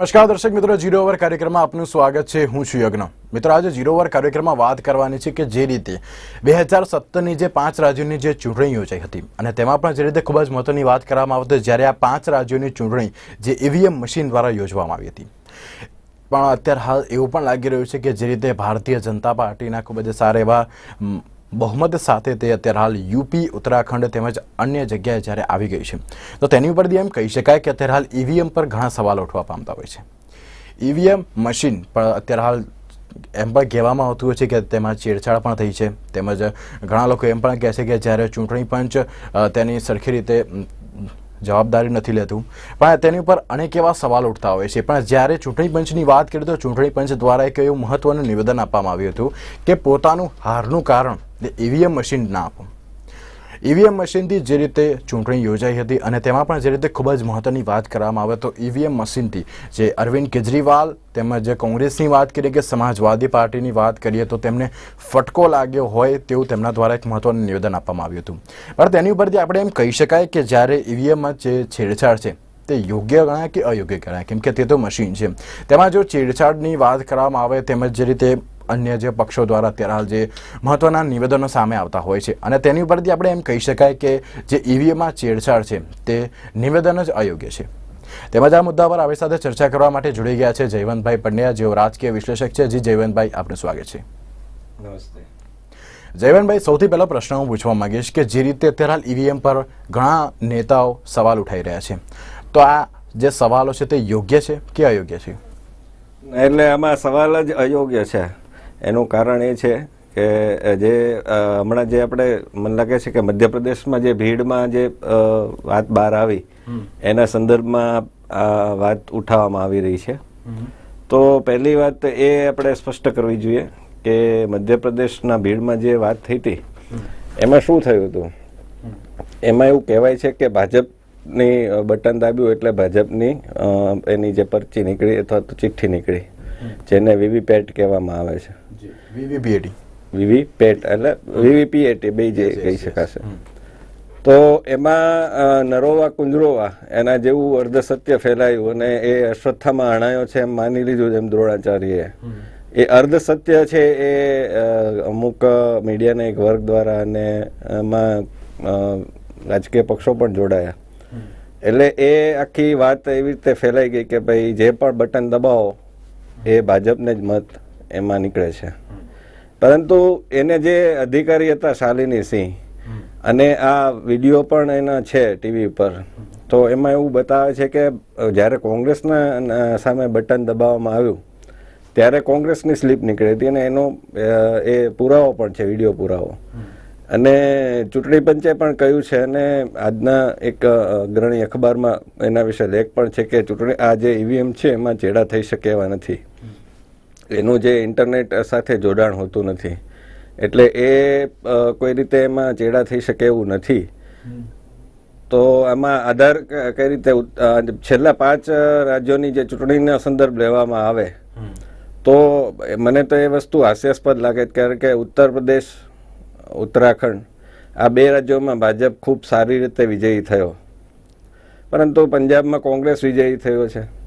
નમસ્કાર દર્શક મિત્રો જીરો ઓવર કાર્યક્રમમાં આપનું સ્વાગત છે. હું છું યજ્ઞ. મિત્રો, આજે જીરો ઓવર કાર્યક્રમમાં વાત કરવાની છે કે જે રીતે બે હજાર સત્તરની જે પાંચ રાજ્યોની જે ચૂંટણી યોજાઈ હતી અને તેમાં પણ જે રીતે ખૂબ જ મહત્વની વાત કરવામાં આવતી જ્યારે આ પાંચ રાજ્યોની ચૂંટણી જે ઈવીએમ મશીન દ્વારા યોજવામાં આવી હતી. પણ અત્યારે હાલ એવું પણ લાગી રહ્યું છે કે જે રીતે ભારતીય જનતા પાર્ટીના ખૂબ જ સારા એવા બહુમત સાથે તે અત્યારે હાલ યુપી, ઉત્તરાખંડ તેમજ અન્ય જગ્યાએ જ્યારે આવી ગઈ છે. તો તેની ઉપરથી એમ કહી શકાય કે અત્યારે હાલ ઈવીએમ પર ઘણા સવાલો ઉઠવા પામતા હોય છે. ઈવીએમ મશીન પણ અત્યારે હાલ એમ પણ કહેવામાં આવતું હોય છે કે તેમાં છેડછાડ પણ થઈ છે. તેમજ ઘણા લોકો એમ પણ કહે છે કે જ્યારે ચૂંટણી પંચ તેની સરખી રીતે જવાબદારી નથી લેતું. પણ તેની ઉપર અનેક એવા સવાલ ઉઠતા હોય છે. પણ જ્યારે ચૂંટણી પંચની વાત કરીએ તો ચૂંટણી પંચ દ્વારા એક એવું મહત્વનું નિવેદન આપવામાં આવ્યું હતું કે પોતાનું હારનું કારણ ઈવીએમ મશીન ના આપો. ઈવીએમ મશીનથી જે રીતે ચૂંટણી યોજાઈ હતી અને તેમાં પણ જે રીતે ખૂબ જ મહત્વની વાત કરવામાં આવે તો ઈવીએમ મશીનથી જે અરવિંદ કેજરીવાલ તેમજ જે કોંગ્રેસની વાત કરીએ કે સમાજવાદી પાર્ટીની વાત કરીએ તો તેમને ફટકો લાગ્યો હોય તેવું તેમના દ્વારા એક મહત્વનું નિવેદન આપવામાં આવ્યું હતું. પણ તેની ઉપરથી આપણે એમ કહી શકાય કે જ્યારે ઈવીએમમાં જે છેડછાડ છે તે યોગ્ય ગણાય કે અયોગ્ય ગણાય? કેમ કે તે તો મશીન છે. તેમાં જો છેડછાડની વાત કરવામાં આવે તેમજ જે રીતે અન્ય જે પક્ષો દ્વારા અત્યારે હાલ જે મહત્વના નિવેદનો સામે આવતા હોય છે. અને તેની ઉપરથી આપણે એમ કહી શકાય કે જે ઈવીએમમાં છેડછાડ છે તે નિવેદન જ અયોગ્ય છે. તેમજ આ મુદ્દા પર આપણી સાથે ચર્ચા કરવા માટે જોડી ગયા છે જયવંતભાઈ પંડ્યા જેઓ રાજકીય વિશ્લેષક છે. જી જયવંતભાઈ આપનું સ્વાગત છે. નમસ્તે. જયવંતભાઈ સૌથી પહેલો પ્રશ્ન હું પૂછવા માંગીશ કે જે રીતે અત્યારે હાલ ઈવીએમ પર ઘણા નેતાઓ સવાલ ઉઠાઈ રહ્યા છે. તો આ જે સવાલો છે તે યોગ્ય છે કે અયોગ્ય છે? એટલે આમાં સવાલ જ અયોગ્ય છે. એનું કારણ એ છે કે જે હમણાં જે આપણે મને લાગે છે કે મધ્યપ્રદેશમાં જે ભીડમાં જે વાત બહાર આવી એના સંદર્ભમાં આ વાત ઉઠાવવામાં આવી રહી છે. તો પહેલી વાત એ આપણે સ્પષ્ટ કરવી જોઈએ કે મધ્યપ્રદેશના ભીડમાં જે વાત થઈ હતી એમાં શું થયું હતું? એમાં એવું કહેવાય છે કે ભાજપની બટન દાબ્યું એટલે ભાજપની એની જે પરચી નીકળી અથવા તો ચિઠ્ઠી નીકળી જેને વીવીપેટ કહેવામાં આવે છે. વીવીપીએટી વીવીપેટ એટલે વીવીપીએટી બે જે કહી શકાશે. તો એમાં નરોવા કુંજરોવા એના જેવું અર્ધસત્ય ફેલાયું અને એ અશ્વત્થામાં અણાયો છે એમ માની લીધું એમ દ્રોણાચાર્યએ. એ અર્ધસત્ય છે એ અમુક મીડિયાના એક વર્ગ દ્વારા અને એમાં રાજકીય પક્ષો પણ જોડાયા. એટલે એ આખી વાત એવી રીતે ફેલાઈ ગઈ કે ભાઈ જે પણ બટન દબાવો એ ભાજપને જ મત એમાં નીકળે છે. પરંતુ એને જે અધિકારી હતા શાલિની સિંહ અને આ વીડિયો પણ એના છે ટીવી પર તો એમાં એવું બતાવે છે કે જ્યારે કોંગ્રેસના સામે બટન દબાવવામાં આવ્યું ત્યારે કોંગ્રેસની સ્લીપ નીકળી હતી અને એનો એ પુરાવો પણ છે વીડિયો પુરાવો. અને ચૂંટણી પંચે પણ કહ્યું છે અને આજના એક અગ્રણી અખબારમાં એના વિશે લેખ પણ છે કે ચૂંટણી આ જે ઈવીએમ છે એમાં ચેડા થઈ શકે એવા નથી. એનું જે ઇન્ટરનેટ સાથે જોડાણ હોતું નથી. એટલે એ કોઈ રીતે એમાં ચેડા થઈ શકે એવું નથી. તો આમાં આધાર ક- કઈ રીતે છેલ્લા પાંચ રાજ્યોની જે ચૂંટણીનો સંદર્ભ લેવામાં આવે તો મને તો એ વસ્તુ હાસ્યાસ્પદ લાગે કારણ કે ઉત્તર પ્રદેશ ઉત્તરાખંડ આ બે રાજ્યોમાં ભાજપ ખૂબ સારી રીતે વિજયી થયો. પરંતુ પંજાબમાં કોંગ્રેસ વિજયી થયો છે.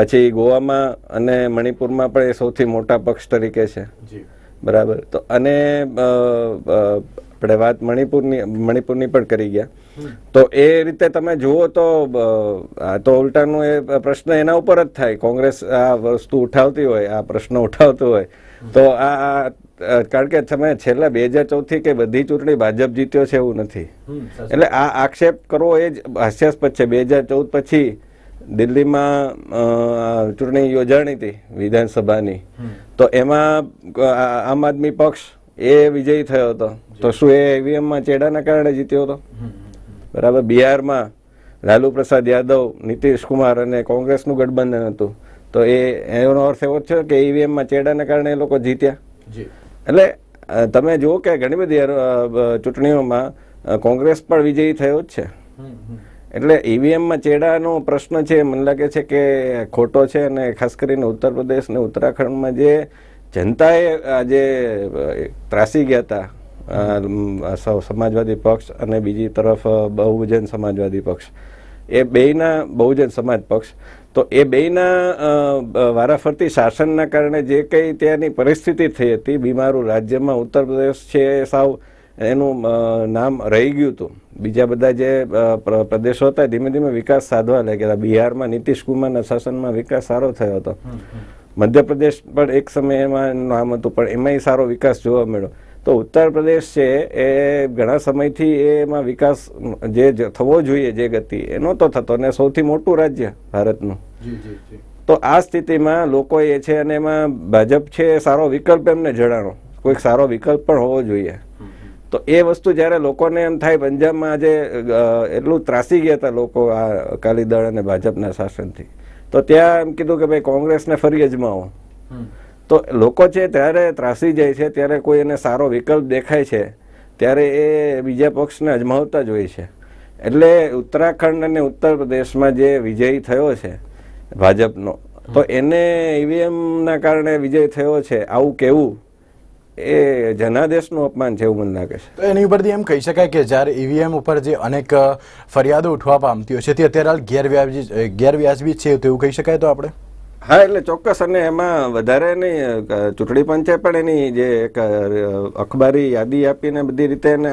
પછી ગોવામાં અને મણિપુરમાં પણ એ સૌથી મોટા પક્ષ તરીકે છે. બરાબર? તો અને આપણે વાત મણિપુરની મણિપુરની પણ કરી ગયા. તો એ રીતે તમે જુઓ તો આ તો ઉલટાનું એ પ્રશ્ન એના ઉપર જ થાય. કોંગ્રેસ આ વસ્તુ ઉઠાવતી હોય આ પ્રશ્ન ઉઠાવતો હોય. તો આ આ, કારણ કે તમે છેલ્લા બે હજાર ચૌદથી કે બધી ચૂંટણી ભાજપ જીત્યો છે એવું નથી. એટલે આ આક્ષેપ કરવો એ જ હાસ્યાસ્પદ છે. બે હજાર ચૌદ પછી દિલ્હીમાં ચૂંટણી યોજાણી હતી વિધાનસભાની. તો એમાં આમ આદમી પક્ષ એ વિજયી થયો હતો. તો શું એ ઈવીએમમાં ચેડાના કારણે જીત્યો હતો? બરાબર. બિહારમાં લાલુ પ્રસાદ યાદવ નીતિશ કુમાર અને કોંગ્રેસનું ગઠબંધન હતું. તો એ એનો અર્થ એવો જ છે કે ઈવીએમમાં ચેડાના કારણે એ લોકો જીત્યા. એટલે તમે જુઓ કે ઘણી બધી ચૂંટણીઓમાં કોંગ્રેસ પણ વિજયી થયો જ છે. એટલે ઈવીએમમાં ચેડાનો પ્રશ્ન છે, મને લાગે છે કે ખોટો છે અને ખાસ કરીને ઉત્તર પ્રદેશ ને ઉત્તરાખંડમાં જે જનતાએ આજે ત્રાસી ગયા હતા સમાજવાદી પક્ષ અને બીજી તરફ બહુજન સમાજવાદી પક્ષ, એ બેયના બહુજન સમાજ પક્ષ, તો એ બેયના વારાફરતી શાસનના કારણે જે કંઈ ત્યાંની પરિસ્થિતિ થઈ હતી, બીમારું રાજ્યમાં ઉત્તર પ્રદેશ છે સાવ એનું નામ રહી ગયું હતું. બીજા બધા જે પ્રદેશો હતા ધીમે ધીમે વિકાસ સાધવા લાગ્યા. હતા બિહારમાં નીતિશ કુમારના શાસનમાં વિકાસ સારો થયો હતો. મધ્યપ્રદેશ પણ એક સમય એમાં એનું નામ હતું પણ એમાંય સારો વિકાસ જોવા મળ્યો. તો ઉત્તર પ્રદેશ છે એ ઘણા સમયથી એમાં વિકાસ જે થવો જોઈએ જે ગતિ એ નહોતો થતો અને સૌથી મોટું રાજ્ય ભારતનું. તો આ સ્થિતિમાં લોકો એ છે અને એમાં ભાજપ છે સારો વિકલ્પ એમને જણાણો કોઈક સારો વિકલ્પ પણ હોવો જોઈએ. તો એ વસ્તુ જ્યારે લોકોને એમ થાય પંજાબમાં આજે એટલું ત્રાસી ગયા હતા લોકો આ અકાલી દળ અને ભાજપના શાસનથી. તો ત્યાં એમ કીધું કે ભાઈ કોંગ્રેસને ફરી અજમાવો તો લોકો છે ત્યારે ત્રાસી જાય છે ત્યારે કોઈ એને સારો વિકલ્પ દેખાય છે ત્યારે એ બીજા પક્ષને અજમાવતા જ હોય છે. એટલે ઉત્તરાખંડ અને ઉત્તર પ્રદેશમાં જે વિજય થયો છે ભાજપનો તો એને ઈવીએમના કારણે વિજય થયો છે આવું કેવું? એ જનાદેશનું અપમાન છે એવું મને લાગે છે. તો એની ઉપરથી એમ કહી શકાય કે જ્યારે ઈવીએમ ઉપર જે અનેક ફરિયાદો ઉઠવા પામતી હોય છે તે અત્યારે હાલ ગેરવ્યાજી ગેરવ્યાજબી છે તેવું કહી શકાય તો આપણે? હા એટલે ચોક્કસ અને એમાં વધારે નહીં ચૂંટણી પંચે પણ એની જે એક અખબારી યાદી આપીને બધી રીતે એને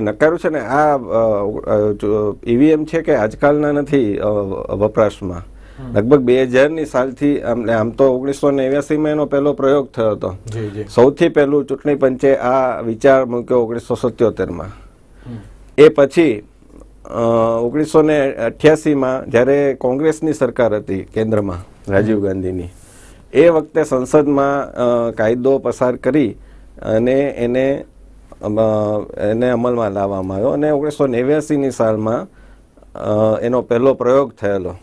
નકાર્યું છે ને આ ઈવીએમ છે કે આજકાલના નથી વપરાશમાં? લગભગ બે હજારની સાલથી આમ આમ તો ઓગણીસો નેવ્યાસીમાં એનો પહેલો પ્રયોગ થયો હતો. સૌથી પહેલું ચૂંટણી પંચે આ વિચાર મૂક્યો ઓગણીસો સત્યોતેરમાં. એ પછી ઓગણીસો ને અઠ્યાસીમાં જ્યારે કોંગ્રેસની સરકાર હતી કેન્દ્રમાં રાજીવ ગાંધીની એ વખતે સંસદમાં કાયદો પસાર કરી અને એને એને અમલમાં લાવવામાં આવ્યો અને ઓગણીસો નેવ્યાસીની સાલમાં એનો પહેલો પ્રયોગ થયેલો.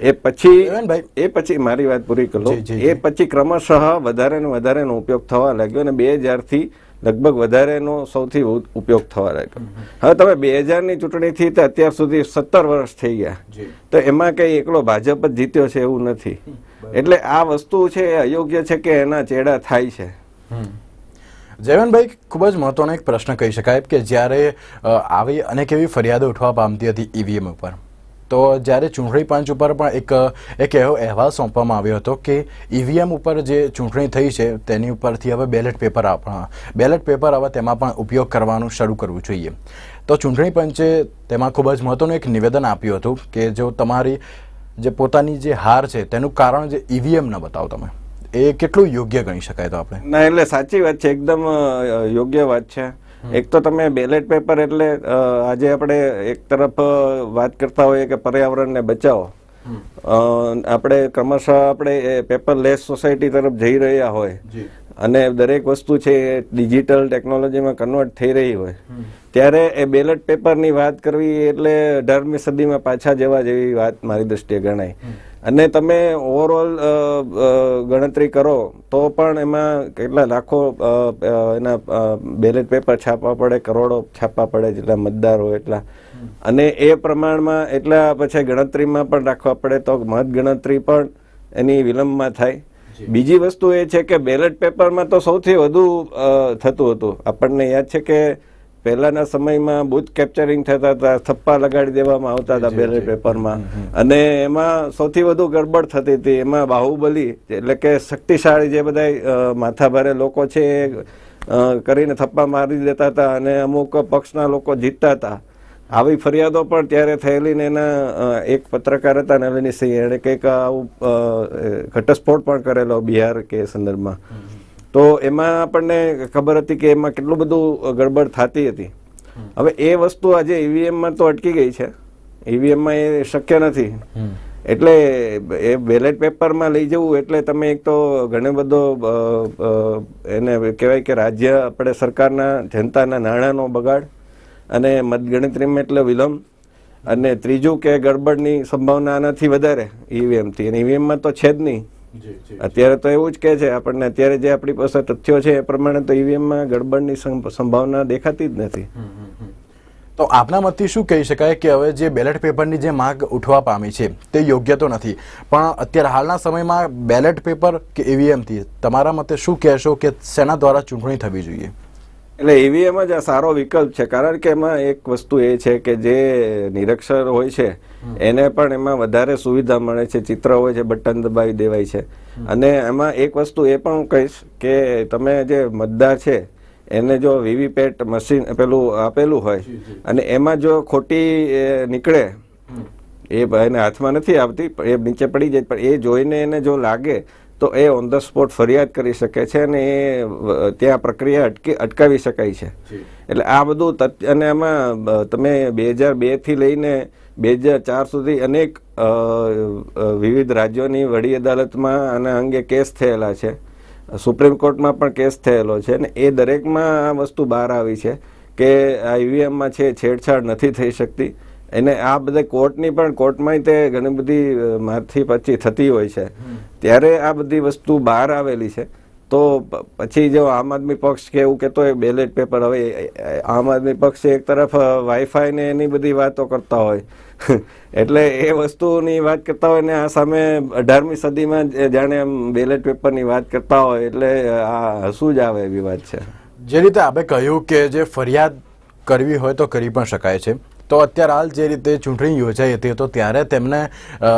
એ પછી. એ પછી મારી વાત પૂરી કરો. એ પછી ક્રમશઃ વધારે ને વધારેનો ઉપયોગ થવા લાગ્યો અને બે હજારથી લગભગ વધારેનો સૌથી ઉપયોગ થવા લાગ્યો. હવે તમે બે હજારની ચૂંટણીથી તો અત્યાર સુધી સત્તર વર્ષ થઈ ગયા. તો એમાં કઈ એકલો ભાજપ જ જીત્યો છે એવું નથી. એટલે આ વસ્તુ છે એ અયોગ્ય છે કે એના ચેડા થાય છે? જયવનભાઈ ખૂબ જ મહત્વનો એક પ્રશ્ન કહી શકાય કે જ્યારે આવી અનેક એવી ફરિયાદો ઉઠવા પામતી હતી ઈવીએમ ઉપર. તો જ્યારે ચૂંટણી પંચ ઉપર પણ એક એક એવો અહેવાલ સોંપવામાં આવ્યો હતો કે ઈવીએમ ઉપર જે ચૂંટણી થઈ છે, તેની ઉપરથી હવે બેલેટ પેપર બેલેટ પેપર હવે તેમાં પણ ઉપયોગ કરવાનું શરૂ કરવું જોઈએ. તો ચૂંટણી પંચે તેમાં ખૂબ જ મહત્વનું એક નિવેદન આપ્યું હતું કે જો તમારી જે પોતાની જે હાર છે, તેનું કારણ જે ઈવીએમ ન બતાવો તમે. એ કેટલું યોગ્ય ગણી શકાય તો આપણે? ના, એટલે સાચી વાત છે. એકદમ યોગ્ય વાત છે. એક તો તમે બેલેટ પેપર એટલે આજે આપણે એક તરફ વાત કરતા હોઈએ કે પર્યાવરણને બચાવો. આપણે ક્રમશઃ આપણે એ પેપરલેસ સોસાયટી તરફ જઈ રહ્યા હોય અને દરેક વસ્તુ છે એ ડિજિટલ ટેકનોલોજીમાં કન્વર્ટ થઈ રહી હોય. ત્યારે એ બેલેટ પેપરની વાત કરવી એટલે અઢારમી સદીમાં પાછા જવા જેવી વાત મારી દ્રષ્ટિએ ગણાય. અને તમે ઓવરઓલ ગણતરી કરો તો પણ એમાં કેટલા લાખો એના બેલેટ પેપર છાપવા પડે કરોડો છાપવા પડે જેટલા મતદાર હોય એટલા. અને એ પ્રમાણમાં એટલા પછી ગણતરીમાં પણ રાખવા પડે તો મત ગણતરી પણ એની વિલંબમાં થાય. બીજી વસ્તુ એ છે કે બેલેટ પેપરમાં તો સૌથી વધુ થતું હતું. આપણને યાદ છે કે પહેલાના સમયમાં બુથ કેપ્ચરિંગ થતા હતા થપ્પા લગાડી દેવામાં આવતા હતા બેલેટ પેપરમાં. અને એમાં સૌથી વધુ ગડબડ થતી હતી એમાં બાહુબલી એટલે કે શક્તિશાળી જે બધા માથાભારે લોકો છે એ કરીને થપ્પા મારી દેતા હતા અને અમુક પક્ષના લોકો જીતતા હતા. આવી ફરિયાદો પણ ત્યારે થયેલી ને એના એક પત્રકાર હતા નલિનીસિંહ એણે કંઈક આવું ઘટસ્ફોટ પણ કરેલો બિહાર કે સંદર્ભમાં. તો એમાં આપણને ખબર હતી કે એમાં કેટલું બધું ગડબડ થતી હતી. હવે એ વસ્તુ આજે ઈવીએમમાં તો અટકી ગઈ છે. ઈવીએમમાં એ શક્ય નથી. એટલે એ બેલેટ પેપરમાં લઈ જવું એટલે તમે એક તો ઘણો બધો એને કહેવાય કે રાજ્ય આપણે સરકારના જનતાના નાણાંનો બગાડ અને મતગણતરીમાં એટલે વિલંબ અને ત્રીજું કે ગડબડની સંભાવના આનાથી વધારે ઈવીએમથી અને ઈવીએમમાં તો છે જ નહીં. અત્યારે તો એવું જ કે છે આપણને અત્યારે જે આપણી પાસે તથ્યો છે એ પ્રમાણે તો ઈવીએમમાં ગડબડની સંભ- સંભાવના દેખાતી જ નથી. તો આપના મતથી શું કહી શકાય કે હવે જે બેલેટ પેપરની જે માંગ ઉઠવા પામી છે તે યોગ્ય તો નથી. પણ અત્યારે હાલના સમયમાં બેલેટ પેપર કે ઈવીએમથી તમારા મતે શું કહેશો કે શેના દ્વારા ચૂંટણી થવી જોઈએ? એટલે ઈવીએમ જ આ સારો વિકલ્પ છે. કારણ કે એમાં એક વસ્તુ એ છે કે જે નિરક્ષર હોય છે એને પણ એમાં વધારે સુવિધા મળે છે. ચિત્ર હોય છે બટન દબાવી દેવાય છે. અને એમાં એક વસ્તુ એ પણ હું કહીશ કે તમે જે મતદાર છે એને જો વીવીપેટ મશીન પેલું આપેલું હોય અને એમાં જો ખોટી નીકળે એ એને હાથમાં નથી આવતી એ નીચે પડી જાય પણ એ જોઈને એને જો લાગે તો એ ઓન ધ સ્પોટ ફરિયાદ કરી શકે છે અને એ ત્યાં પ્રક્રિયા અટકી અટકાવી શકાય છે. એટલે આ બધું અને એમાં તમે બે હજાર બેથી લઈને બે હજાર ચાર સુધી અનેક વિવિધ રાજ્યોની વડી અદાલતમાં આના અંગે કેસ થયેલા છે. સુપ્રીમ કોર્ટમાં પણ કેસ થયેલો છે અને એ દરેકમાં આ વસ્તુ બહાર આવી છે કે આ ઈવીએમમાં છે છેડછાડ નથી થઈ શકતી. એને આ બધા કોર્ટની પણ કોર્ટમાંય તે ઘણી બધી મારથી પછી થતી હોય છે. ત્યારે આ બધી વસ્તુ બહાર આવેલી છે. તો પછી જો આમ આદમી પક્ષ કે એવું કહેતો હોય બેલેટ પેપર હવે આમ આદમી પક્ષ એક તરફ વાઈફાઈ ને એની બધી વાતો કરતા હોય. એટલે એ વસ્તુની વાત કરતા હોય ને આ સામે અઢારમી સદીમાં જાણે આમ બેલેટ પેપરની વાત કરતા હોય એટલે આ હસવું જ આવે એવી વાત છે. જે રીતે આપણે કહ્યું કે જે ફરિયાદ કરવી હોય તો કરી પણ શકાય છે. તો અત્યારે હાલ જે રીતે ચૂંટણી યોજાઈ હતી તો ત્યારે તેમને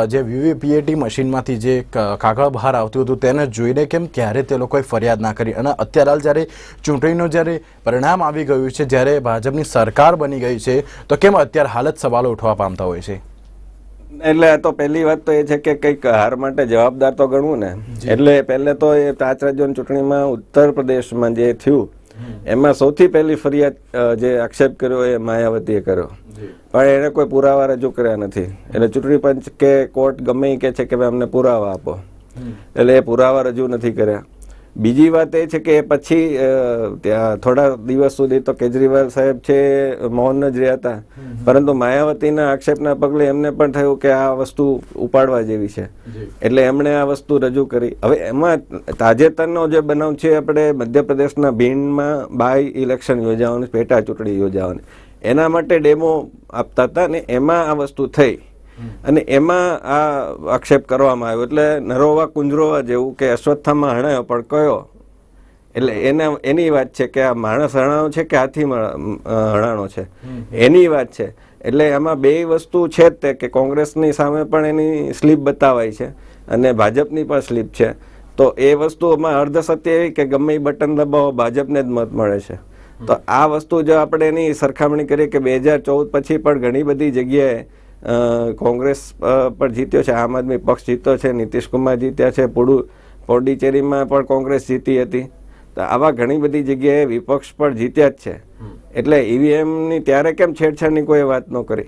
જે વીવીપીએટી મશીનમાંથી જે કાગળ બહાર આવતું હતું તેને જોઈને કેમ ક્યારે તે લોકોએ ફરિયાદ ના કરી? અને અત્યારે હાલ જ્યારે ચૂંટણીનું જ્યારે પરિણામ આવી ગયું છે જ્યારે ભાજપની સરકાર બની ગઈ છે તો કેમ અત્યારે હાલ જ સવાલો ઉઠવા પામતા હોય છે? એટલે તો પહેલી વાત તો એ છે કે કંઈક હાર માટે જવાબદાર તો ગણવું ને. એટલે પહેલે તો એ પાંચ રાજ્યોની ચૂંટણીમાં ઉત્તર પ્રદેશમાં જે થયું એમાં સૌથી પહેલી ફરિયાદ જે આક્ષેપ કર્યો એ માયાવતીએ કર્યો. પણ એને કોઈ પુરાવા રજૂ કર્યા નથી. એટલે ચૂંટણી પંચ કે કોર્ટ ગમે એ કે છે કે ભાઈ અમને પુરાવા આપો. એટલે એ પુરાવા રજૂ નથી કર્યા. બીજી વાત એ છે કે પછી ત્યાં થોડા દિવસ સુધી તો કેજરીવાલ સાહેબ છે મૌન જ રહ્યા હતા. પરંતુ માયાવતીના આક્ષેપના પગલે એમને પણ થયું કે આ વસ્તુ ઉપાડવા જેવી છે. એટલે એમણે આ વસ્તુ રજૂ કરી. હવે એમાં તાજેતરનો જે બનાવ છે આપણે મધ્યપ્રદેશના ભીણમાં બાય ઇલેક્શન યોજાવાની પેટા ચૂંટણી યોજાવાની. એના માટે ડેમો આપતા હતા ને એમાં આ વસ્તુ થઈ. અને એમાં આ આક્ષેપ કરવામાં આવ્યો. એટલે નરોવા કુંજરોવા જેવું કે અશ્વત્થામાં હણાયો પણ કયો? એટલે એના એની વાત છે કે આ માણસ હણાણો છે કે હાથી હણાણો છે? એની વાત છે. એટલે એમાં બે વસ્તુ છે જ તે કે કોંગ્રેસની સામે પણ એની સ્લીપ બતાવાય છે અને ભાજપની પણ સ્લીપ છે. તો એ વસ્તુમાં અર્ધ સત્ય એવી કે ગમે એ બટન દબાવો ભાજપને જ મત મળે છે. તો આ વસ્તુ જો આપણે એની સરખામણી કરીએ કે બે હજાર ચૌદ પછી પણ ઘણી બધી જગ્યાએ કોંગ્રેસ પણ જીત્યો છે આમ આદમી પક્ષ જીત્યો છે નીતિશકુમાર જીત્યા છે પુડુ પોંડિચેરીમાં પણ કોંગ્રેસ જીતી હતી. તો આવા ઘણી બધી જગ્યાએ વિપક્ષ પણ જીત્યા જ છે. એટલે ઈવીએમની ત્યારે કેમ છેડછાડની કોઈ વાત ન કરી?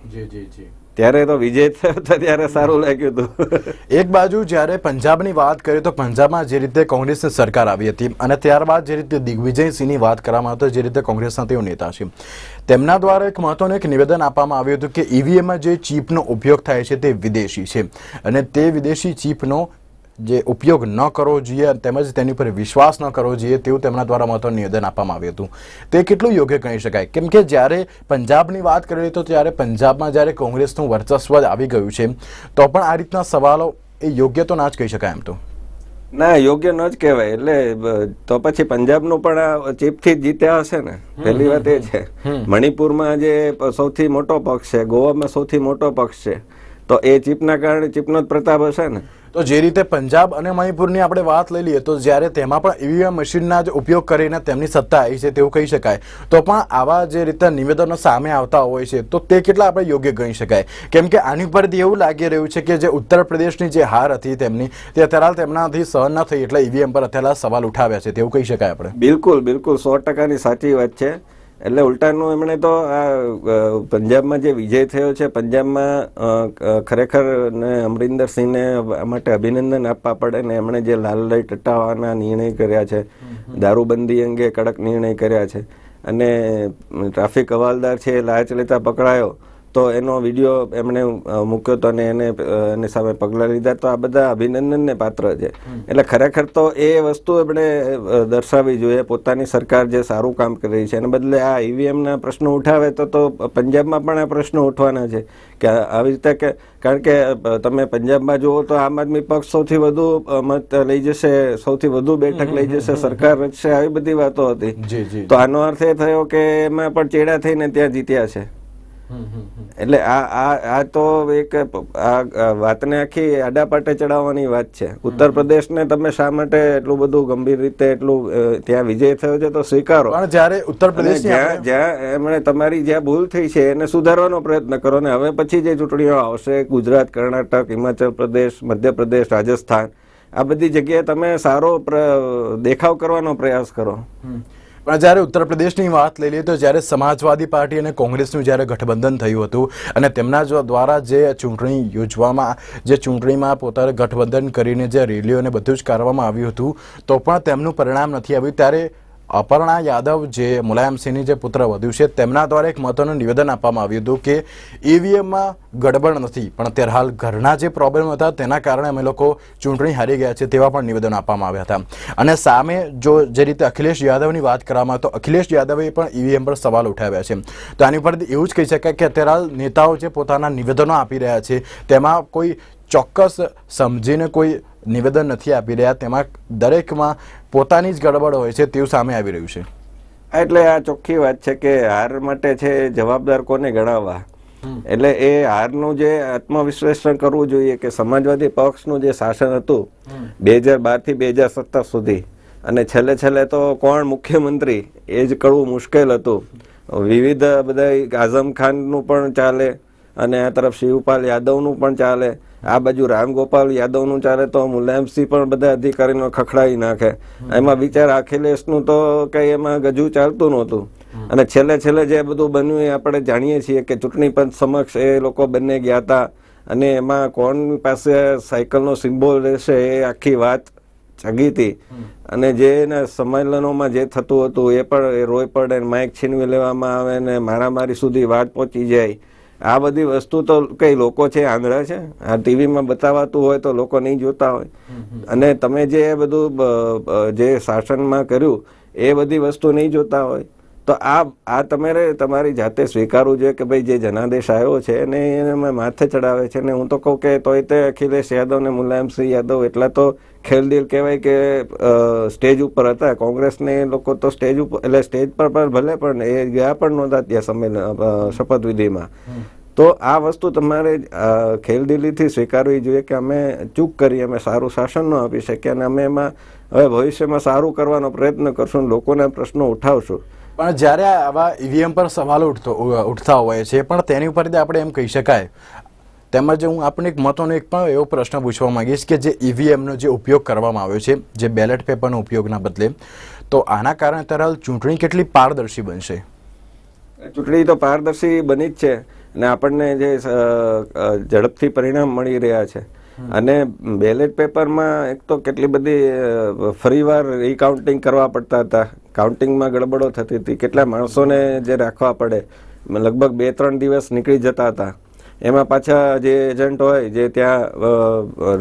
ત્યારે તો વિજય થયો ત્યારે સારું લાગ્યું હતું. એક બાજુ જ્યારે પંજાબની વાત કરીએ તો પંજાબમાં જે રીતે કોંગ્રેસની સરકાર આવી હતી અને ત્યારબાદ જે રીતે દિગ્વિજયસિંહની વાત કરવામાં આવતો જે રીતે કોંગ્રેસના તેઓ નેતા છે. તેમના દ્વારા એક મહત્વનું એક નિવેદન આપવામાં આવ્યું હતું કે ઈવીએમમાં જે ચીપનો ઉપયોગ થાય છે તે વિદેશી છે અને તે વિદેશી ચીપનો જે ઉપયોગ ન કરવો જોઈએ તેમજ તેની પર વિશ્વાસ ન કરવો જોઈએ તેવું તેમના દ્વારા મહત્વનું નિવેદન આપવામાં આવ્યું હતું. તે કેટલું યોગ્ય કહી શકાય? કેમ કે જ્યારે પંજાબની વાત કરીએ તો ત્યારે પંજાબમાં જ્યારે કોંગ્રેસનું વર્ચસ્વ આવી ગયું છે તો પણ આ રીતના સવાલો એ યોગ્ય તો ના જ કહી શકાય એમ તો. ના યોગ્ય ન જ કહેવાય. એટલે તો પછી પંજાબનું પણ આ ચીપથી જ જીત્યા હશે ને? પહેલી વાત એ છે. મણિપુરમાં જે સૌથી મોટો પક્ષ છે ગોવામાં સૌથી મોટો પક્ષ છે તો એ ચીપના કારણે ચીપનો જ પ્રતાપ હશે ને? તો જે રીતે પંજાબ અને મણિપુરની આપણે વાત લઈ લઈએ, તો જ્યારે તેમાં પણ ઈવીએમ મશીનના જ ઉપયોગ કરીને તેમની સત્તા આવી છે તેવું કહી શકાય. તો પણ આવા જે રીતે નિવેદનો સામે આવતા હોય છે, તો તે કેટલા આપણે યોગ્ય ગણી શકાય? કેમ કે આની પરથી એવું લાગી રહ્યું છે કે જે ઉત્તર પ્રદેશની જે હાર હતી તેમની, તે અત્યારે હાલ તેમનાથી સહન ન થઈ એટલે ઈવીએમ પર અત્યારે સવાલ ઉઠાવ્યા છે, તેવું કહી શકાય આપણે. બિલકુલ બિલકુલ, સો ટકાની સાચી વાત છે. એટલે ઉલટાનું એમણે તો આ પંજાબમાં જે વિજય થયો છે પંજાબમાં ખરેખર ને અમરિંદર સિંહને આ માટે અભિનંદન આપવા પડે ને એમણે જે લાલ લાઈટ ટટાવાના નિર્ણય કર્યા છે દારૂબંધી અંગે કડક નિર્ણય કર્યા છે અને ટ્રાફિક હવાલદાર છે એ લાંચ લેતા પકડાયો. તો એનો વીડિયો એમણે મૂક્યો હતો અને એને એની સામે પગલાં લીધા. તો આ બધા અભિનંદનને પાત્ર છે. એટલે ખરેખર તો એ વસ્તુ એમણે દર્શાવવી જોઈએ. પોતાની સરકાર જે સારું કામ કરી રહી છે એને બદલે આ ઈવીએમના પ્રશ્નો ઉઠાવે તો તો પંજાબમાં પણ આ પ્રશ્નો ઉઠવાના છે. કે આવી રીતે કે કારણ કે તમે પંજાબમાં જુઓ તો આમ આદમી પક્ષ સૌથી વધુ મત લઈ જશે સૌથી વધુ બેઠક લઈ જશે સરકાર રચશે આવી બધી વાતો હતી. તો આનો અર્થ એ થયો કે એમાં પણ ચેડા થઈને ત્યાં જીત્યા છે. એટલે આ આ આ તો એક આ વાતને આખી આડા પાટે ચડાવવાની વાત છે. ઉત્તર પ્રદેશને તમે શા માટે એટલું બધું ગંભીર રીતે એટલું ત્યાં વિજય થયો છે તો સ્વીકારો. પણ જ્યારે ઉત્તર પ્રદેશ જ્યાં જ્યાં એમણે તમારી જ્યાં ભૂલ થઈ છે એને સુધારવાનો પ્રયત્ન કરો ને હવે પછી જે ચૂંટણીઓ આવશે ગુજરાત કર્ણાટક હિમાચલ પ્રદેશ મધ્યપ્રદેશ રાજસ્થાન આ બધી જગ્યાએ તમે સારો દેખાવ કરવાનો પ્રયાસ કરો. પણ જ્યારે ઉત્તર પ્રદેશની વાત લઈ લઈએ તો જ્યારે સમાજવાદી પાર્ટી અને કોંગ્રેસનું જ્યારે ગઠબંધન થયું હતું અને તેમના દ્વારા જે ચૂંટણી યોજવામાં જે ચૂંટણીમાં પોતાને ગઠબંધન કરીને જે રેલીઓ અને બધું જ કરવામાં આવ્યું હતું, તો પણ તેમનું પરિણામ નથી આવ્યું. ત્યારે અપર્ણા યાદવ જે મુલાયમસિંહની જે પુત્ર વધ્યું છે, તેમના દ્વારા એક મહત્વનું નિવેદન આપવામાં આવ્યું હતું કે ઈવીએમમાં ગડબડ નથી, પણ અત્યારે હાલ ઘરના જે પ્રોબ્લેમ હતા, તેના કારણે અમે લોકો ચૂંટણી હારી ગયા છે તેવા પણ નિવેદન આપવામાં આવ્યા હતા. અને સામે જો જે રીતે અખિલેશ યાદવની વાત કરવામાં તો અખિલેશ યાદવે પણ ઈવીએમ પર સવાલ ઉઠાવ્યા છે. તો આની ઉપર એવું જ કહી શકાય કે અત્યારે હાલ નેતાઓ જે પોતાના નિવેદનો આપી રહ્યા છે, તેમાં કોઈ ચોક્કસ સમજીને કોઈ નિવેદન નથી આપી રહ્યા. તેમાં દરેકમાં પોતાની જ ગડબડ હોય છે તેવું સામે આવી રહ્યું છે. એટલે આ ચોખ્ખી વાત છે કે હાર માટે છે જવાબદાર કોને ગણાવવા? એટલે એ હારનું જે આત્મવિશ્લેષણ કરવું જોઈએ કે સમાજવાદી પક્ષનું જે શાસન હતું બે હજાર બારથી બે હજાર સત્તર સુધી. અને છેલ્લે છેલ્લે તો કોણ મુખ્યમંત્રી? એ જ કરવું મુશ્કેલ હતું. વિવિધ બધા આઝમ ખાનનું પણ ચાલે અને આ તરફ શિવપાલ યાદવનું પણ ચાલે. આ બાજુ રામગોપાલ યાદવનું ચાલે તો મુલાયમસિંહ પણ બધા અધિકારીનો ખખડાવી નાખે. એમાં વિચાર અખિલેશનું તો કઈ એમાં ગજુ ચાલતું નહોતું. અને છેલ્લે છેલ્લે જે બધું બન્યું એ આપણે જાણીએ છીએ કે ચૂંટણી પંચ સમક્ષ એ લોકો બંને ગયા હતા અને એમાં કોણ પાસે સાયકલનો સિમ્બોલ રહેશે એ આખી વાત જાગી હતી. અને જે એના સંમેલનોમાં જે થતું હતું એ પણ એ રોય પડે માઇક છીનવી લેવામાં આવે ને મારામારી સુધી વાત પહોંચી જાય. આ બધી વસ્તુ તો કઈ લોકો છે, આંધળા છે? આ ટીવીમાં બતાવાતું હોય તો લોકો નહીં જોતા હોય. અને તમે જે બધું જે શાસનમાં કર્યું, એ બધી વસ્તુ નહીં જોતા હોય. તો આ આ તમારે, તમારી જાતે સ્વીકારવું જોઈએ કે ભાઈ જે જનાદેશ આવ્યો છે ને એને માથે ચડાવે છે. ને હું તો કહું કે તોય તે અખિલેશ યાદવ ને મુલાયમસિંહ યાદવ એટલા તો ખેલદિલ કહેવાય કે સ્ટેજ ઉપર હતા. કોંગ્રેસને લોકો તો સ્ટેજ ઉપર એટલે સ્ટેજ પર પણ ભલે પણ એ ગયા પણ નહોતા ત્યાં સંમેલન શપથવિધિમાં તો આ વસ્તુ તમારે ખેલદીલીથી સ્વીકારવી જોઈએ કે અમે ચૂક કરી અમે સારું શાસન ન આપી શક્યા અને અમે એમાં હવે ભવિષ્યમાં સારું કરવાનો પ્રયત્ન કરશું લોકોના પ્રશ્નો ઉઠાવશું. પણ જ્યારે આવા ઈવીએમ પર સવાલો ઉઠતો ઉઠતા હોય છે પણ તેની ઉપર આપણે એમ કહી શકાય તેમજ હું આપણે એક મતોનો એક પણ એવો પ્રશ્ન પૂછવા માંગીશ કે જે ઈવીએમનો જે ઉપયોગ કરવામાં આવ્યો છે જે બેલેટ પેપરનો ઉપયોગના બદલે તો આના કારણે તરલ ચૂંટણી કેટલી પારદર્શી બનશે? ચૂંટણી તો પારદર્શી બની જ છે અને આપણને જે ઝડપથી પરિણામ મળી રહ્યા છે. અને બેલેટ પેપરમાં એક તો કેટલી બધી ફરીવાર રીકાઉન્ટિંગ કરવા પડતા હતા. કાઉન્ટિંગમાં ગડબડો થતી હતી. કેટલા માણસોને જે રાખવા પડે. લગભગ બે ત્રણ દિવસ નીકળી જતા હતા. એમાં પાછા જે એજન્ટ હોય, જે ત્યાં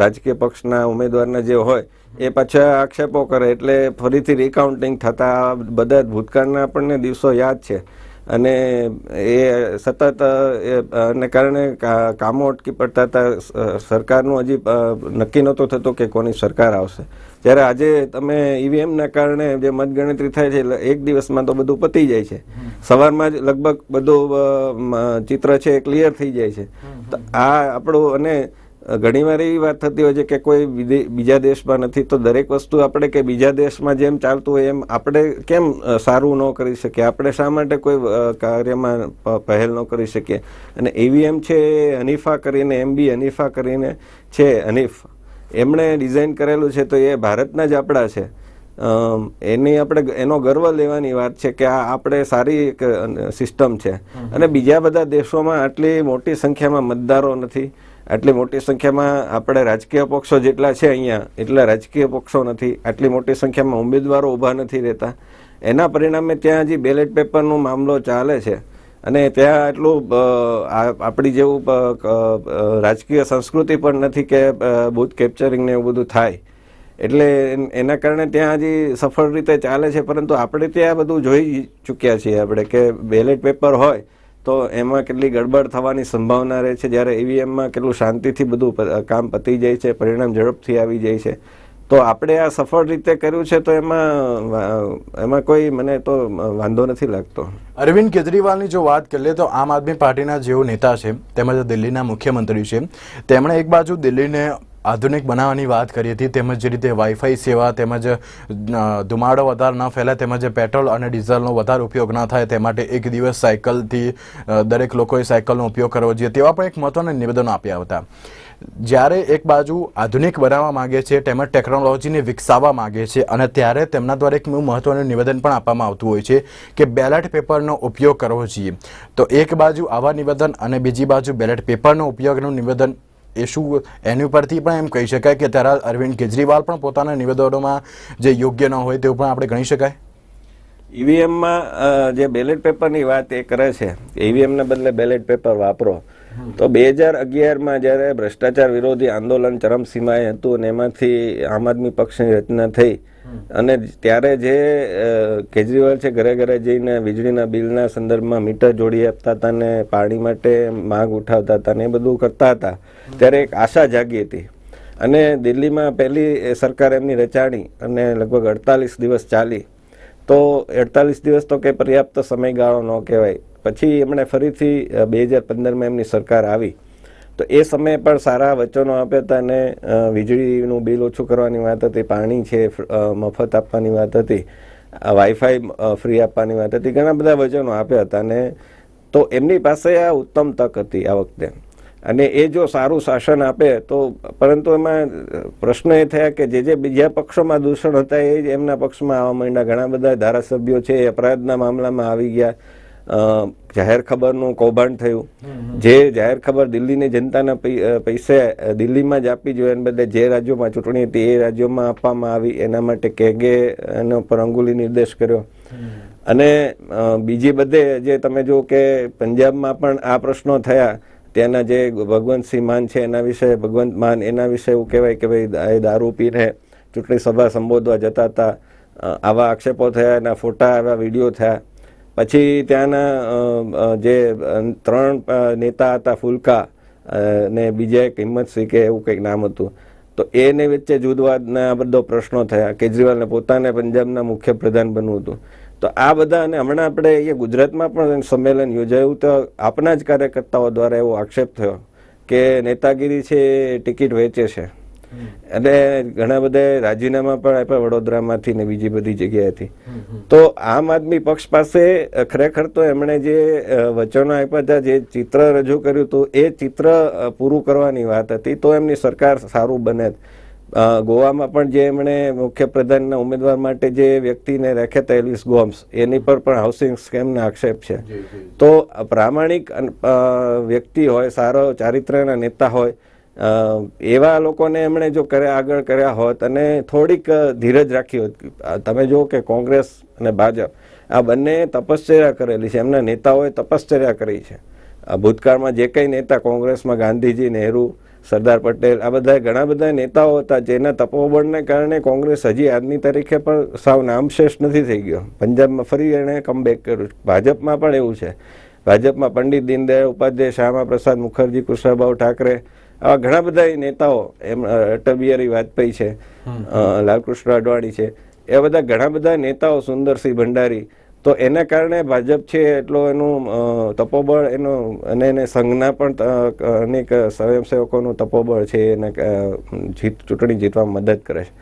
રાજકીય પક્ષના ઉમેદવારના જે હોય, એ પાછા આક્ષેપો કરે. એટલે ફરીથી રિકાઉન્ટિંગ થતા બધા ભૂતકાળના આપણને દિવસો યાદ છે. અને એ સતત એને કારણે કામો અટકી પડતા હતા. સરકારનું હજી નક્કી નહોતું થતું કે કોની સરકાર આવશે. જ્યારે આજે તમે ઈવીએમના કારણે જે મતગણતરી થાય છે એક દિવસમાં તો બધું પતી જાય છે. સવારમાં જ લગભગ બધું ચિત્ર છે એ ક્લિયર થઈ જાય છે. તો આ આપણું અને ઘણીવાર એવી વાત થતી હોય છે કે કોઈ બીજા દેશમાં નથી તો દરેક વસ્તુ આપણે કે બીજા દેશમાં જેમ ચાલતું હોય એમ આપણે કેમ સારું ન કરી શકીએ? આપણે શા માટે કોઈ કાર્યમાં પહેલ ન કરી શકીએ? અને ઈવીએમ છે એ હનીફા કરીને એમ બી હનીફા કરીને છે હનીફ. એમણે ડિઝાઇન કરેલું છે તો એ ભારતના જ આપણા છે. એની આપણે એનો ગર્વ લેવાની વાત છે કે આ આપણે સારી એક સિસ્ટમ છે. અને બીજા બધા દેશોમાં આટલી મોટી સંખ્યામાં મતદારો નથી. આટલી મોટી સંખ્યામાં આપણે રાજકીય પક્ષો જેટલા છે અહીંયા એટલા રાજકીય પક્ષો નથી. આટલી મોટી સંખ્યામાં ઉમેદવારો ઊભા નથી રહેતા. એના પરિણામે ત્યાં હજી બેલેટ પેપરનો મામલો ચાલે છે. અને ત્યાં એટલું આપણી જેવું રાજકીય સંસ્કૃતિ પણ નથી કે બૂથ કેપ્ચરિંગ ને એવું બધું થાય. એટલે એના કારણે ત્યાં હજી સફળ રીતે ચાલે છે, પરંતુ આપણે ત્યાં બધું જોઈ ચૂક્યા છીએ આપણે કે બેલેટ પેપર હોય તો એમાં કેટલી ગડબડ થવાની સંભાવના રહે છે. જ્યારે ઈવીએમમાં કેટલું શાંતિથી બધું કામ પતી જાય છે, પરિણામ ઝડપથી આવી જાય છે. તો આપણે આ સફળ રીતે કર્યું છે તો એમાં એમાં કોઈ મને તો વાંધો નથી લાગતો. અરવિંદ કેજરીવાલની જો વાત કરીએ તો આમ આદમી પાર્ટીના જેઓ નેતા છે, તેમજ દિલ્હીના મુખ્યમંત્રી છે, તેમણે એક બાજુ દિલ્હીને આધુનિક બનાવવાની વાત કરી હતી, તેમજ જે રીતે વાઈફાઈ સેવા તેમજ ધુમાડો વધારે ન ફેલાય, તેમજ પેટ્રોલ અને ડીઝલનો વધારે ઉપયોગ ન થાય, તે માટે એક દિવસ સાયકલથી દરેક લોકોએ સાયકલનો ઉપયોગ કરવો જોઈએ, તેવા પણ એક મહત્વના નિવેદનો આપ્યા હતા. જ્યારે એક બાજુ આધુનિક બનાવવા માંગે છે, તેમજ ટેકનોલોજીને વિકસાવવા માંગે છે, અને ત્યારે તેમના દ્વારા એક મહત્વનું નિવેદન પણ આપવામાં આવતું હોય છે કે બેલેટ પેપરનો ઉપયોગ કરવો જોઈએ. તો એક બાજુ આવા નિવેદન અને બીજી બાજુ બેલેટ પેપરનો ઉપયોગનું નિવેદન, એ શું, એની ઉપરથી પણ એમ કહી શકાય કે ત્યારે અરવિંદ કેજરીવાલ પણ પોતાના નિવેદનોમાં જે યોગ્ય ન હોય તેવું પણ આપણે ગણી શકાય? ઈવીએમમાં જે બેલેટ પેપરની વાત એ કરે છે ઈવીએમને બદલે બેલેટ પેપર વાપરો. તો બે હજાર અગિયારમાં જ્યારે ભ્રષ્ટાચાર વિરોધી આંદોલન ચરમસીમાએ હતું અને એમાંથી આમ આદમી પક્ષની રચના થઈ અને ત્યારે જે કેજરીવાલ છે ઘરે ઘરે જઈને વીજળીના બિલના સંદર્ભમાં મીટર જોડી આપતા હતા ને પાણી માટે માગ ઉઠાવતા હતા ને એ બધું કરતા હતા, ત્યારે એક આશા જાગી હતી. અને દિલ્હીમાં પહેલી સરકાર એમની રચાણી અને લગભગ અડતાલીસ દિવસ ચાલી. તો અડતાલીસ દિવસ તો કે પર્યાપ્ત સમયગાળો ન કહેવાય. પછી એમણે ફરીથી બે હજાર પંદરમાં એમની સરકાર આવી. તો એ સમયે પણ સારા વચનો આપ્યા હતા અને વીજળીનું બિલ ઓછું કરવાની વાત હતી, પાણી છે મફત આપવાની વાત હતી વાઈફાઈ ફ્રી આપવાની વાત હતી, ઘણા બધા વચનો આપ્યા હતા અને તો એમની પાસે આ ઉત્તમ તક હતી આ વખતે. અને એ જો સારું શાસન આપે તો, પરંતુ એમાં પ્રશ્ન એ થયા કે જે જે બીજા પક્ષોમાં દૂષણ હતા એ જ એમના પક્ષમાં આવવા માંડ્યા. ઘણા બધા ધારાસભ્યો છે એ અપરાધના મામલામાં આવી ગયા. જાહેર ખબરનું કૌભાંડ થયું. જે જાહેર ખબર દિલ્હીની જનતાના પૈસે દિલ્હીમાં જ આપવી જોઈએ એને બદલે જે રાજ્યોમાં ચૂંટણી હતી એ રાજ્યોમાં આપવામાં આવી. એના માટે કેગે એના પર અંગુલી નિર્દેશ કર્યો. અને બીજી બધે જે તમે જુઓ કે પંજાબમાં પણ આ પ્રશ્નો થયા. ત્યાંના જે ભગવંતસિંહ માન છે એના વિશે, ભગવંત માન એના વિશે એવું કહેવાય કે ભાઈ એ દારૂ પીને ચૂંટણી સભા સંબોધવા જતા હતા. આવા આક્ષેપો થયા, એના ફોટા, એવા વીડિયો થયા. પછી ત્યાંના જે ત્રણ નેતા હતા ફુલકા ને બીજા એક હિંમતસિંહ કે એવું કંઈક નામ હતું. તો એને વચ્ચે જુદવાદના બધો પ્રશ્નો થયા. કેજરીવાલને પોતાને પંજાબના મુખ્ય પ્રધાન બનવું હતું. તો આ બધા, અને હમણાં આપણે અહીંયા ગુજરાતમાં પણ સંમેલન યોજાયું તો આપના જ કાર્યકર્તાઓ દ્વારા એવો આક્ષેપ થયો કે નેતાગીરી છે ટિકિટ વેચે છે. એટલે ઘણા બધા રાજીનામા પણ આપ્યા વડોદરામાંથી ને બીજી બધી જગ્યાએથી. તો આમ આદમી પક્ષ પાસે ખરેખર તો એમણે જે વચનો આપ્યા હતા જે ચિત્ર રજૂ કર્યું હતું એ ચિત્ર પૂરું કરવાની વાત હતી તો એમની સરકાર સારું બને ગોવામાં પણ જે એમણે મુખ્યપ્રધાનના ઉમેદવાર માટે જે વ્યક્તિને રાખ્યા હતા એલિસ ગોમ્સ એની પર પણ હાઉસિંગ સ્કેમના આક્ષેપ છે. તો પ્રામાણિક વ્યક્તિ હોય સારો ચારિત્રના નેતા હોય એવા લોકોને એમણે જો કર્યા, આગળ કર્યા હોત અને થોડીક ધીરજ રાખી હોત. તમે જુઓ કે કોંગ્રેસ અને ભાજપ આ બંને તપશ્ચર્યા કરેલી છે. એમના નેતાઓએ તપશ્ચર્યા કરી છે. ભૂતકાળમાં જે કંઈ નેતા કોંગ્રેસમાં ગાંધીજી, નહેરુ, સરદાર પટેલ, આ બધા ઘણા બધા નેતાઓ હતા જેના તપોબળને કારણે કોંગ્રેસ હજી આજની તારીખે પણ સાવ નામશેષ નથી થઈ ગયો. પંજાબમાં ફરી એણે કમબેક કર્યું ભાજપમાં પણ એવું છે. ભાજપમાં પંડિત દીનદયાળ ઉપાધ્યાય શ્યામા પ્રસાદ મુખર્જી, કુશાભાઉ ઠાકરે આવા ઘણા બધા નેતાઓ એમ અટલ બિહારી વાજપેયી છે લાલકૃષ્ણ અડવાણી છે એ બધા ઘણા બધા નેતાઓ સુંદરસિંહ ભંડારી. તો એના કારણે ભાજપ છે એટલો એનું તપોબળ એનું અને એને સંઘના પણ અનેક સ્વયંસેવકોનું તપોબળ છે એને જીત ચૂંટણી જીતવામાં મદદ કરે છે.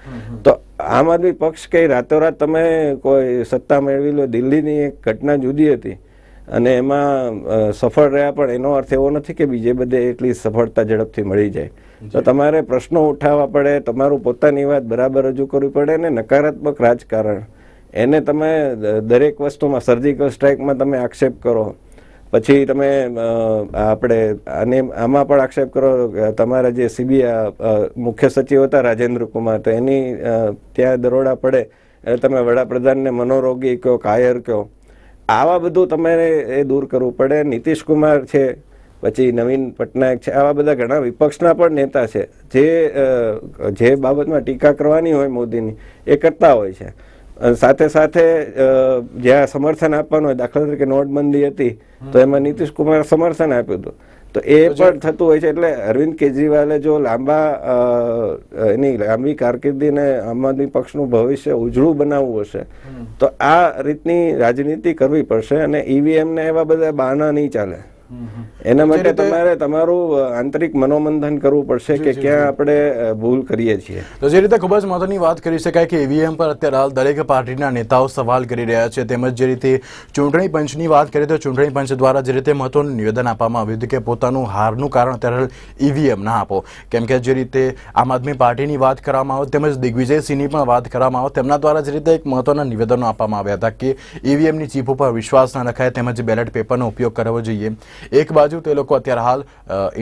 તો આમ આદમી પક્ષ કઈ રાતોરાત તમે કોઈ સત્તા મેળવી લો દિલ્હીની એક ઘટના જુદી હતી. અને એમાં સફળ રહ્યા પણ એનો અર્થ એવો નથી કે બીજે બધે એટલી સફળતા ઝડપથી મળી જાય. તો તમારે પ્રશ્નો ઉઠાવવા પડે તમારું પોતાની વાત બરાબર રજૂ કરવી પડે ને નકારાત્મક રાજકારણ. એને તમે દરેક વસ્તુમાં સર્જિકલ સ્ટ્રાઇકમાં તમે આક્ષેપ કરો. પછી તમે આપણે આને આમાં પણ આક્ષેપ કરો તમારા જે સીબીઆઈ મુખ્ય સચિવ હતા રાજેન્દ્ર કુમાર તો એની ત્યાં દરોડા પડે. એટલે તમે વડાપ્રધાનને મનોરોગી કહો કાયર કહો. આવા બધું તમારે એ દૂર કરવું પડે. નીતિશ કુમાર છે, પછી નવીન પટનાયક છે, આવા બધા ઘણા વિપક્ષના પણ નેતા છે. જે જે બાબતમાં ટીકા કરવાની હોય મોદીની, એ કરતા હોય છે. સાથે સાથે જ્યાં સમર્થન આપવાનું હોય, દાખલા તરીકે નોટબંધી હતી, તો એમાં નીતિશ કુમાર સમર્થન આપ્યું હતું. તો એ પણ થતું હોય છે એટલે અરવિંદ કેજરીવાલે જો લાંબા એની લાંબી કારકિર્દીને આમ આદમી પક્ષનું ભવિષ્ય ઉજળું બનાવવું હશે તો આ રીતની રાજનીતિ કરવી પડશે અને ઈવીએમ ને એવા બધા બહાના નહીં ચાલે. એના માટે તમારે તમારું આંતરિક મનોમંથન કરવું પડશે કે ક્યાં આપણે ભૂલ કરીએ છીએ? તો જે રીતે ખૂબ જ મહત્વની વાત કરી શકાય કે ઈવીએમ પર અત્યારે હાલ દરેક પાર્ટીના નેતાઓ સવાલ કરી રહ્યા છે. તેમજ જે રીતે ચૂંટણી પંચની વાત કરીએ તો ચૂંટણી પંચ દ્વારા જે રીતે મહત્વનું નિવેદન આપવામાં આવ્યું હતું કે પોતાનું હારનું કારણ અત્યારે ઈવીએમ ના આપો. કેમ કે જે રીતે આમ આદમી પાર્ટીની વાત કરવામાં આવે તેમજ દિગ્વિજયસિંહની પણ વાત કરવામાં આવે તેમના દ્વારા જે રીતે એક મહત્વના નિવેદનો આપવામાં આવ્યા હતા કે ઈવીએમની ચીપ ઉપર વિશ્વાસ ન રખાય તેમજ બેલેટ પેપરનો ઉપયોગ કરવો જોઈએ. એક બાજુ તે લોકો અત્યારે હાલ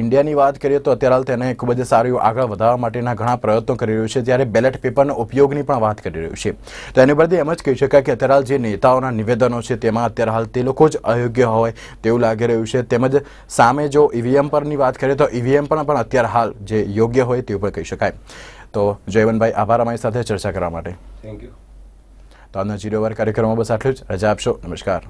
ઇન્ડિયાની વાત કરીએ તો અત્યારે હાલ તેને ખૂબ જ સારું આગળ વધારવા માટેના ઘણા પ્રયત્નો કરી રહ્યું છે. જ્યારે બેલેટ પેપરનો ઉપયોગની પણ વાત કરી રહ્યું છે. તો એની પરથી એમ જ કહી શકાય કે અત્યારે હાલ જે નેતાઓના નિવેદનો છે તેમાં અત્યારે હાલ તે લોકો જ અયોગ્ય હોય તેવું લાગી રહ્યું છે. તેમજ સામે જો ઈવીએમ પરની વાત કરીએ તો ઈવીએમ પણ પણ અત્યારે હાલ જે યોગ્ય હોય તેવું પણ કહી શકાય. તો જયવંતભાઈ આભાર અમારી સાથે ચર્ચા કરવા માટે. થેન્ક યુ તો આજના જીરો વાર કાર્યક્રમમાં બસ આટલું જ. રજા આપશો. નમસ્કાર.